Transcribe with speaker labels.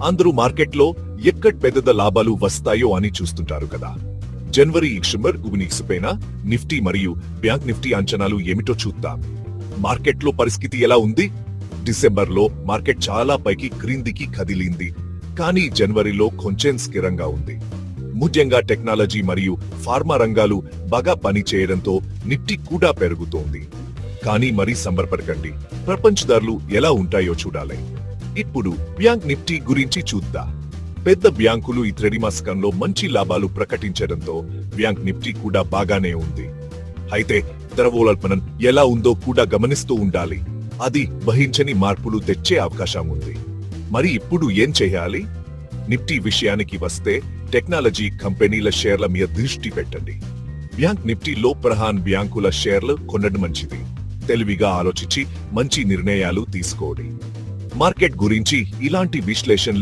Speaker 1: అందరూ మార్కెట్లో ఎక్కడ పెద్ద లాభాలు వస్తాయో అని చూస్తుంటారు కదా. జనవరి డిసెంబర్ ఉనిక్సిపోయిన నిఫ్టీ మరియు బ్యాంక్ నిఫ్టీ అంచనాలు ఏమిటో చూద్దాం. మార్కెట్లో పరిస్థితి ఎలా ఉంది? డిసెంబర్లో మార్కెట్ చాలా పైకి క్రిందికి కదిలింది. కానీ జనవరిలో కొంచెం స్థిరంగా ఉంది. ముఖ్యంగా టెక్నాలజీ మరియు ఫార్మా రంగాలు బాగా పనిచేయడంతో నిఫ్టీ కూడా పెరుగుతోంది. కానీ మరీ సంబరపడకండి. ప్రపంచదారులు ఎలా ఉంటాయో చూడాలి. ఇప్పుడు బ్యాంక్ నిఫ్టీ గురించి చూద్దాం. పెద్ద బ్యాంకులు ఈ త్రైమాసికంలో మంచి లాభాలు ప్రకటించడంతో బ్యాంక్ నిఫ్టీ కూడా బాగానే ఉంది. అయితే ధరవోల్పనం ఎలా ఉందో కూడా గమనిస్తూ ఉండాలి. అది వహించని మార్పులు తెచ్చే అవకాశం ఉంది. మరి ఇప్పుడు ఏం చేయాలి? నిఫ్టీ విషయానికి వస్తే టెక్నాలజీ కంపెనీల షేర్ల మీద దృష్టి పెట్టండి. బ్యాంక్ నిఫ్టీలో ప్రహాన్ బ్యాంకుల షేర్లు కొనడం మంచిది. తెలివిగా ఆలోచించి మంచి నిర్ణయాలు తీసుకోండి. మార్కెట్ గురించి ఇలాంటి విశ్లేషణలు